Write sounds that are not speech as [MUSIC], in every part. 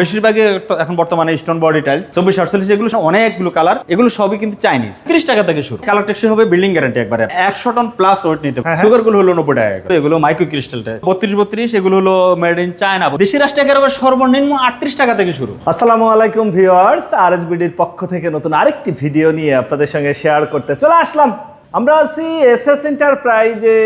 বেশিরভাগই এখন বর্তমানে স্টোন বডি টাইলস চব্বিশ আটচল্লিশ এগুলো অনেকগুলো কালার এগুলো সবই কিন্তু চাইনিজ ত্রিশ টাকা থেকে শুরু। কালার টেক্সি হবে বিল্ডিং গ্যারান্টি একবারে। একশো টন প্লাস ওয়েট নিতে হ্যাঁ, সুগারগুলো হলো নব্বই টাকা এগুলো মাইক্রো ক্রিস্টাল বত্রিশ বত্রিশ এগুলো হলো মেড ইন চায়না দেশি রাষ্ট্র একেবারে সর্বনিম্ন আটত্রিশ টাকা থেকে শুরু। আসসালামু আলাইকুম ভিউয়ার্স আরএসবিডির পক্ষ থেকে নতুন আরেকটি ভিডিও নিয়ে আপনাদের সঙ্গে শেয়ার করতে চলে আসলাম। আমরা আছি এস এস এন্টারপ্রাইজে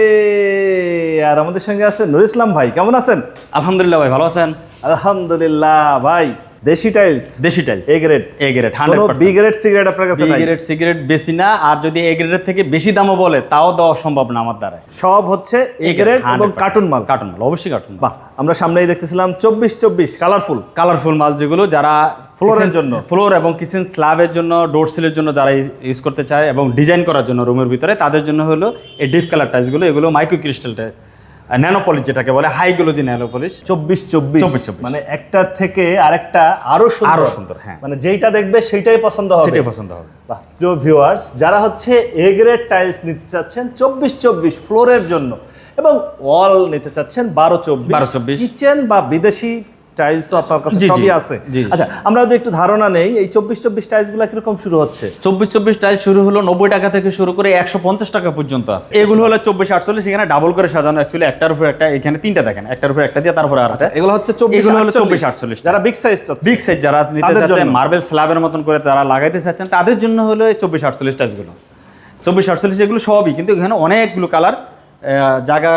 আর আমাদের সঙ্গে আছে নুর ইসলাম ভাই। কেমন আছেন? আলহামদুলিল্লাহ ভাই ভালো আছেন? আলহামদুলিল্লাহ ভাই দেশি টাইলস দেশি tiles A grade A grade hundred B grade cigarette আপনার কাছে নাই? সিগারেট সিগারেট বেশি না আর যদি এ গ্রেডের থেকে বেশি দামও বলে তাও দেওয়া সম্ভব না আমার দ্বারা সব হচ্ছে এ গ্রেড এবং কার্টুন মাল। কার্টুন মাল অবশ্যই কার্টুন বাহ আমরা সামনেই দেখতেছিলাম চব্বিশ চব্বিশ কালারফুল কালারফুল মাল যেগুলো যারা ফ্লোরের জন্য। ফ্লোর এবং কিচেন স্ল্যাবের জন্য ডোর সিলের জন্য যারা ইউজ করতে চায় এবং ডিজাইন করার জন্য রুমের ভিতরে তাদের জন্য হলো এই ডিপ কালার টাইলসগুলো এগুলো মাইক্রো ক্রিস্টাল ন্যানোপলিশ যেটাকে বলে হাইগোলজি ন্যানোপলিশ। চব্বিশ চব্বিশ। 24, 24 মানে একটার থেকে আরেকটা আরও সুন্দর। আরও সুন্দর, হ্যাঁ। মানে যেইটা দেখবে সেইটাই পছন্দ হবে। সেটাই পছন্দ হবে। বাহ, প্রিয় ভিউয়ার্স যারা হচ্ছে এ গ্রেড টাইলস নিতে চাচ্ছেন চব্বিশ চব্বিশ ফ্লোরের জন্য এবং ওয়াল নিতে চাচ্ছেন বারো চব্বিশ। 12, 24 কিচেন বা বিদেশি টাইলস আপনার কাছে সবই আছে। আচ্ছা আমরা যদি একটু ধারণা নেই এই চব্বিশ চব্বিশ টাইলসগুলা কীরকম শুরু হচ্ছে? চব্বিশ চব্বিশ টাইল শুরু হলো নব্বই টাকা থেকে শুরু করে একশো পঞ্চাশ টাকা পর্যন্ত আছে। এগুলো হলো চব্বিশ আটচল্লিশ এখানে ডাবল করে সাজানো অ্যাকচুয়ালি একটার উপর একটা এখানে তিনটা দেখেন একটার উপর একটা দিয়ে তারপরে আর আছে। আচ্ছা এগুলো হচ্ছে চব্বিশ এগুলো হলো 24, 48 যারা বিগ সাইজ বিগ সাইজ যারা নিতে চাচ্ছেন। মার্বেল স্ল্যাবের মতন করে তারা লাগাইতে চাচ্ছেন তাদের জন্য হলো এই চব্বিশ আটচল্লিশ টাইলসগুলো চব্বিশ আটচল্লিশ এগুলো সবই কিন্তু এখানে অনেকগুলো কালার জায়গা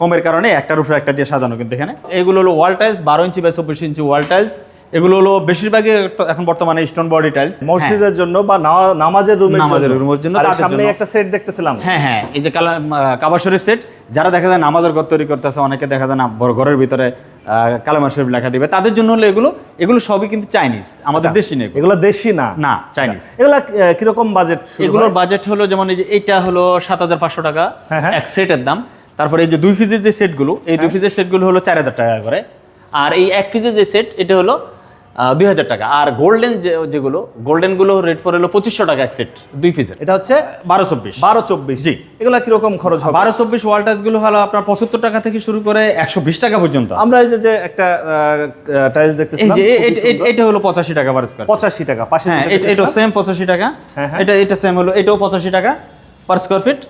কমের কারণে একটার উপরে একটা দিয়ে সাজানো কিন্তু এখানে। এগুলো হলো ওয়াল টাইলস বারো ইঞ্চি বাই চব্বিশ ইঞ্চি ওয়াল টাইলস এগুলো হলো বেশিরভাগই এখন বর্তমানে স্টোন বডি টাইলস মসজিদের জন্য বা নামাজের রুমের নামাজের রুমের জন্য, সামনে একটা সেট দেখতেছিলাম। হ্যাঁ হ্যাঁ এই যে কালা কাবা শরীফ সেট যারা দেখা যায় নামাজের ঘর তৈরি করতেছে অনেকে দেখা যায় না ঘরের ভিতরে কালামা শরীফ লেখা দিবে। তাদের জন্য হলো এগুলো এগুলো সবই কিন্তু চাইনিজ। আমাদের দেশি নেই এগুলো দেশি না? না চাইনিজ। এগুলো কীরকম বাজেট এগুলোর বাজেট হলো যেমন এই যে এটা হলো সাত হাজার পাঁচশো টাকা হ্যাঁ, হ্যাঁ। এক সেটের দাম। তারপরে এই যে দুই ফিজের যে সেটগুলো এই দুই ফিজের সেটগুলো হলো চার হাজার টাকা করে। আর এই এক ফিজের যে সেট এটা হলো দুই হাজার টাকা। আর গোল্ডেন যেগুলো গোল্ডেনগুলো রেট পড়ে হলো পঁচিশশো টাকা এক সেট দুই পিসের এটা হচ্ছে বারো চব্বিশ। বারো চব্বিশ। জি। এগুলো কীরকম খরচ হবে? বারো চব্বিশ ওয়ালটাসগুলো হলো আপনার পঁচাত্তর টাকা থেকে শুরু করে একশো বিশ টাকা পর্যন্ত আমরা এই যে একটা এ- সুন্দর। এটা হলো পঁচাশি টাকা পার স্কোয়ার পঁচাশি টাকা পাশে হ্যাঁ এটা- এটা সেম পঁচাশি টাকা। হ্যাঁ, হ্যাঁ। এটা এটা সেম হলো এটাও পঁচাশি টাকা পার স্কোয়ার ফিট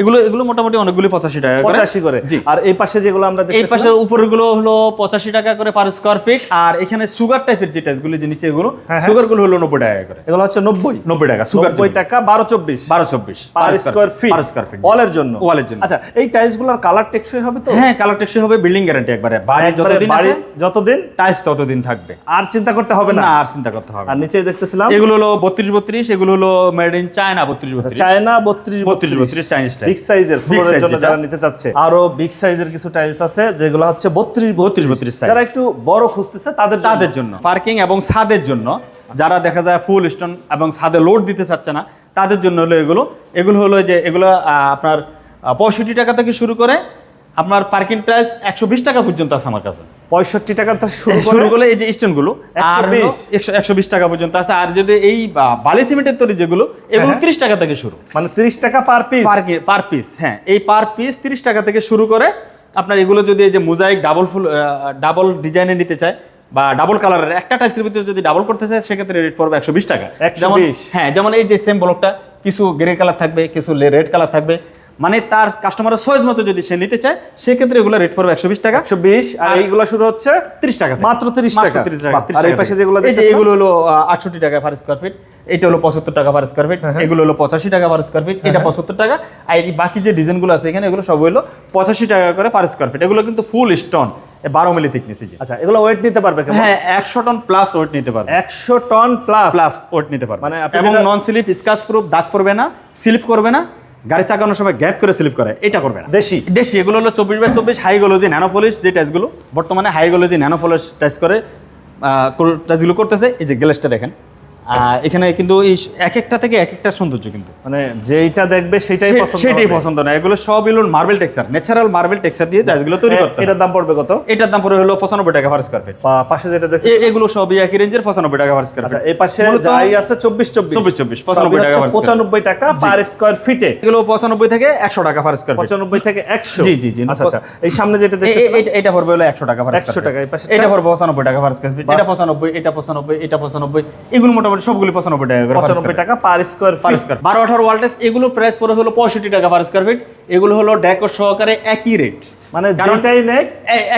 এগুলো এগুলো মোটামুটি অনেকগুলি পঁচাশি টাকা পঁচাশি করে। আর এই পাশে যেগুলো আমরা এই পাশে উপরেরগুলো হলো পঁচাশি টাকা করে পার স্কোয়ার ফিট আর এখানে সুগার টাইপের যে টাইপগুলো যে নিচে এগুলো হ্যাঁ, হ্যাঁ। সুগারগুলো হলো নব্বই টাকা করে। এগুলো হচ্ছে নব্বই। নব্বই টাকা সুগার নব্বই টাকা বারো চব্বিশ। বারো চব্বিশ per square feet per square feet ওয়ালের জন্য। ওয়ালের জন্য। আচ্ছা এই টাইলসগুলোর কালার টেকসই হবে তো? হ্যাঁ কালার টেক্সি হবে বিল্ডিং গ্যারান্টি একবারে। বাড়ি যতদিন বাড়ি যতদিন? টাইলস ততদিন থাকবে। আর চিন্তা করতে হবে না? আর চিন্তা করতে হবে আর নিচে দেখতেছিলাম। এগুলো হলো বত্রিশ বত্রিশ এগুলো হলো মেড ইন চায়না বত্রিশ বত্রিশ। চায়না বত্রিশ 32, 32 Chinese বিগ সাইজের ফ্লোরের জন্য যারা নিতে চাচ্ছে। আরও বিগ সাইজের কিছু টাইলস আছে যেগুলো হচ্ছে বত্রিশ 32 32 সাইজ যারা একটু বড় খুঁজতেছে তাদের তাদের জন্য। পার্কিং এবং ছাদের জন্য। যারা দেখা যায় ফুল স্টোন এবং ছাদে লোড দিতে চাচ্ছে না তাদের জন্য হলো এগুলো। এগুলো হলো যে এগুলো আহ, আপনার পঁয়ষট্টি টাকা থেকে শুরু করে আপনার পার্কিং প্রাইস একশো বিশ টাকা পর্যন্ত আছে আমার কাছে। পঁয়ষট্টি টাকা তো শুরু করলে এই যে স্টোনগুলো আর একশো বিশ। টাকা পর্যন্ত আছে। আর যদি এই বালি সিমেন্টের তৈরি যেগুলো এগুলো হ্যাঁ। তিরিশ টাকা থেকে শুরু। মানে তিরিশ টাকা পার পিস পার পিস হ্যাঁ। এই পার পিস তিরিশ টাকা থেকে শুরু করে আপনার এগুলো যদি এই যে মোজাইক ডাবল ফুল ডাবল ডিজাইনে নিতে চায় বা ডাবল কালারের একটা টাইলসের ভিতরে যদি ডাবল করতে চায় সেক্ষেত্রে রেট পড়বে একশো বিশ টাকা। 120 যেমন হ্যাঁ যেমন এই যে সেম ব্লকটা কিছু গ্রে কালার থাকবে কিছু রেড কালার থাকবে। মানে তার কাস্টমারের সহজ মতো যদি সে নিতে চায় সেক্ষেত্রে এগুলো রেট পড়বে একশো বিশ টাকা। একশো বিশ আর এইগুলো শুরু হচ্ছে ত্রিশ টাকা মাত্র ত্রিশ টাকা। 30 টাকা। বাহ, 30 আর এই পাশে যেগুলো এই যে এগুলো হলো আটষট্টি টাকা পার স্কোয়ার ফিট এটা হলো পঁচাত্তর টাকা পার স্কোয়ার ফিট হ্যাঁ, এগুলো হলো পঁচাশি টাকা পার স্কোয়ার ফিট এটা পঁচাত্তর টাকা। আর বাকি যে ডিজাইনগুলো আছে এখানে এগুলো সব হলো পঁচাশি টাকা করে পার স্কোয়ার ফিট এগুলো কিন্তু ফুল স্টোন বারো মিলি থিকনেস আচ্ছা এগুলো ওয়েট নিতে পারবে হ্যাঁ একশো টন প্লাস ওয়েট নিতে পারবে। একশো টন প্লাস প্লাস ওয়েট নিতে পারবে। মানে এবং নন স্লিপ স্কাচ প্রুফ দাগ পড়বে না স্লিপ করবে না। গাড়ি চাকানোর সময় গ্যাপ করে স্লিপ করে এটা করবে না। দেশি। দেশি এগুলো হলো চব্বিশ বাই চব্বিশ হাইগোলজি ন্যানোপলিশ যে টাইসগুলো বর্তমানে হাইগোলজি ন্যানোপলিশ টাইস করে টাইসগুলো করতেছে। এই যে গ্লাসটা দেখেন। এখানে কিন্তু এই এক একটা থেকে এক একটা সৌন্দর্য কিন্তু। মানে যেইটা দেখবে সেটাই পছন্দ সেটাই পছন্দ না। এগুলো সব হলো marble texture natural marble texture দিয়ে টাইলসগুলো তৈরি করতে এটার দাম পড়বে কত? এটার দাম পড়ে হলো পঁচানব্বই টাকা পার স্কোয়ার ফিট পাশে যেটা দেখছি এগুলো সবই একই রেঞ্জের পঁচানব্বই টাকা পার স্কোয়ার ফিট এই পাশে যাই আছে চব্বিশ চব্বিশ। 24, 24, 95 টাকা square। পঁচানব্বই টাকা পার স্কোয়ার ফিটে এগুলো পঁচানব্বই থেকে একশো টাকা পার স্কোয়ার ফিট পঁচানব্বই থেকে একশো। জি, জি, জি। আচ্ছা আচ্ছা। এই সামনে যেটা দেখতে এটা- এটা পড়বে হলো একশো টাকা পার 100 টাকা, এই পাশেরটা? এটা পড়বে পঁচানব্বই টাকা পার স্কোয়ার ফিট এটা পঁচানব্বই এটা পঁচানব্বই এটা পঁচানব্বই। এগুলো মোটামুটি সবগুলি পঁচানব্বই টাকা করে পঁচানব্বই টাকা পার স্কোয়ার পার স্কোয়ার বারো আঠারো এগুলো প্রাইস হলো পঁয়ষট্টি টাকা পার স্কোয়ার ফিট এগুলো হলো ডেকো সহকারে একই রেট মানে নেক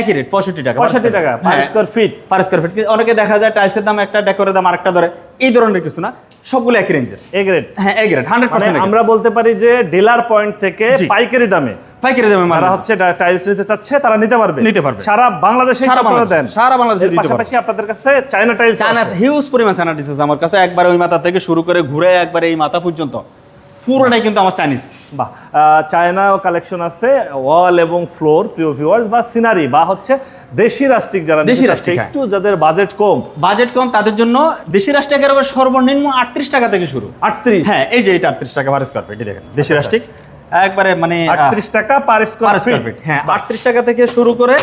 একই রেট পঁয়ষট্টি টাকা পঁয়ষট্টি টাকা per square feet per square feet অনেকে দেখা যায় টাইলসের দাম একটা ডেকোরের দাম আরেকটা ধরে। এই ধরনের কিছু না সবগুলো একই রেঞ্জের এ গ্রেড হ্যাঁ এক রেট হান্ড্রেড পার্সেন্ট আমরা বলতে পারি যে ডিলার পয়েন্ট থেকে পাইকারি দামে পাইকারি দামে হচ্ছে টাইলস নিতে চাচ্ছে তারা নিতে পারবে। নিতে পারবে। সারা বাংলাদেশে সারা বাংলাদেশে, দেন। সারা বাংলাদেশে দিতে পারবে। পাশাপাশি আপনাদের কাছে চায়না টাইলস চায়নার হিউজ পরিমাণ চায়না ডিসেস আমার কাছে। একবারে ওই মাথা থেকে শুরু করে ঘুরে একবারে এই মাথা পর্যন্ত। পুরোটাই কিন্তু আমার চাইনিজ বাহ। চায়না কালেকশন আছে। ওয়াল এবং ফ্লোর প্রিয় ভিউয়ার্স বা সিনারি বা হচ্ছে দেশি রাস্টিক যারা দেশি রাস্টিক, হ্যাঁ। একটু যাদের বাজেট কম। বাজেট কম তাদের জন্য দেশি রাষ্ট্র একেবারে সর্বনিম্ন আটত্রিশ টাকা থেকে শুরু। আটত্রিশ? হ্যাঁ এই যে এটা আটত্রিশ টাকা পার স্কোয়ার ফিট দেখেন। দেশি আচ্ছা, রাষ্ট্রিক। একবারে মানে আহ, আটত্রিশ টাকা পার স্কোয়ার ফিট হ্যাঁ আটত্রিশ টাকা থেকে শুরু করে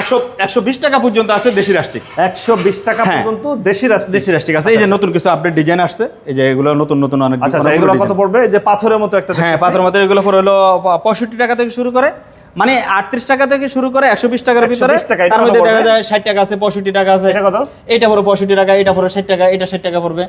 একশো একশো বিশ টাকা পর্যন্ত আছে দেশি রাষ্ট্রিক। একশো বিশ টাকা হ্যাঁ। পর্যন্ত দেশি দেশি রাষ্ট্রিক আছে। এই যে নতুন কিছু আপডেট ডিজাইন আসছে এই যে এগুলো নতুন নতুন অনেক আচ্ছা আচ্ছা এগুলো কত পড়বে? এই যে পাথরের মতো একটা হ্যাঁ দেখতেছি। পাথর মতো এগুলো হলো পঁয়ষট্টি টাকা থেকে শুরু করে মানে আটত্রিশ টাকা থেকে শুরু করে একশো বিশ টাকার ভিতরে তার মধ্যে দেখা যায় ষাট টাকা আছে পঁয়ষট্টি টাকা আছে? এটা পড়ে পঁয়ষট্টি টাকা এটা পড়ে ষাট টাকা এটা ষাট টাকা পড়বে।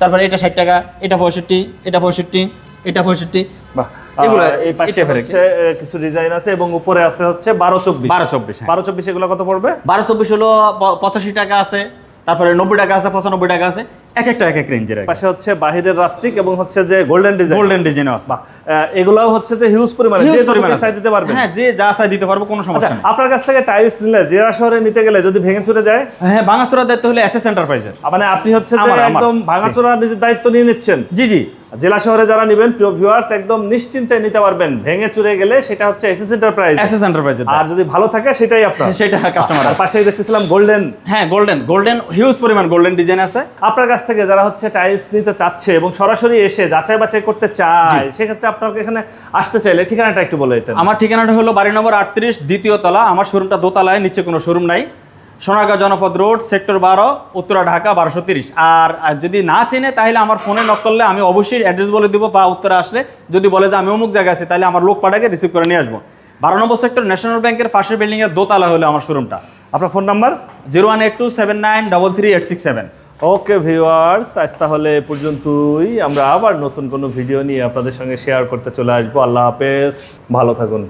তারপরে এটা ষাট টাকা এটা পঁয়ষট্টি এটা পঁয়ষট্টি এটা পঁয়ষট্টি। বাহ। এগুলো এই পাশে হচ্ছে কিছু ডিজাইন আছে এবং উপরে আছে হচ্ছে বারো চব্বিশ। বারো চব্বিশ হ্যাঁ। বারো চব্বিশ এগুলো কত পড়বে? বারো চব্বিশ হলো প- পঁচাশি টাকা আছে তারপরে নব্বই টাকা আছে পঁচানব্বই টাকা আছে এক একটা এক এক রেঞ্জের পাশে হচ্ছে বাহিরের রাস্টিক এবং হচ্ছে যে গোল্ডেন ডিজাইন গোল্ডেন ডিজাইনও আছে। এগুলাও হচ্ছে যে হিউজ পরিমাণে যে পরিমাণে। চাই দিতে পারবেন। হ্যাঁ যে যা চাই দিতে পারব কোনো আচ্ছা সমস্যা নেই। আপনার কাছ থেকে টাইলস নিলে জেলা শহরে নিতে গেলে যদি ভেঙে চুরে যায়? হ্যাঁ বাঙাচুরা দায়িত্ব হলে এসএস এন্টারপ্রাইজের মানে আপনি হচ্ছে। একদম ভাঙাচোরা নিজের দায়িত্ব নিয়ে নিচ্ছেন? জি জি। জেলা শহরে যারা নেবেন প্রিয় ভিউয়ার্স একদম নিশ্চিন্তে নিতে পারবেন। ভেঙে চুরে গেলে সেটা হচ্ছে এসএস এন্টারপ্রাইজ এসএস এন্টারপ্রাইজের আর যদি ভালো থাকে সেটাই আপনার। [LAUGHS] সেটা কাস্টমার আর পাশেই দেখতেছিলাম গোল্ডেন হ্যাঁ গোল্ডেন গোল্ডেন হিউজ পরিমাণ গোল্ডেন ডিজাইন আছে। আপনার কাছ থেকে যারা হচ্ছে টাইলস নিতে চাচ্ছে এবং সরাসরি এসে যাচাই বাছাই করতে চায় সেক্ষেত্রে আপনাকে এখানে আসতে চাইলে ঠিকানাটা একটু বলে দিতেন। আমার ঠিকানাটা হলো বাড়ি নম্বর আটত্রিশ দ্বিতীয় তলা। আমার শোরুমটা দোতলায় নিচে কোনো শোরুম নাই। সোনারগাঁ জনপদ রোড, সেক্টর বারো, উত্তরা ঢাকা, বারোশো তিরিশ। আর যদি না চেনে, তাহলে আমার ফোনে নক করলে আমি অবশ্যই অ্যাড্রেস বলে দিব বা উত্তরে আসলে যদি বলে যে আমি অমুক জায়গায় আছি, তাহলে আমার লোক পাঠাকে রিসিভ করে নিয়ে আসব। বারো নম্বর সেক্টর ন্যাশনাল ব্যাংকের পাশের বিল্ডিংয়ের দোতলা হলো আমার শোরুমটা আপনার phone number zero one eight two seven nine double three eight six seven okay viewers আজ তাহলে পর্যন্তই। আমরা আবার নতুন কোনো ভিডিও নিয়ে আপনাদের সঙ্গে শেয়ার করতে চলে আসব। আল্লাহ হাফেজ। ভালো থাকুন।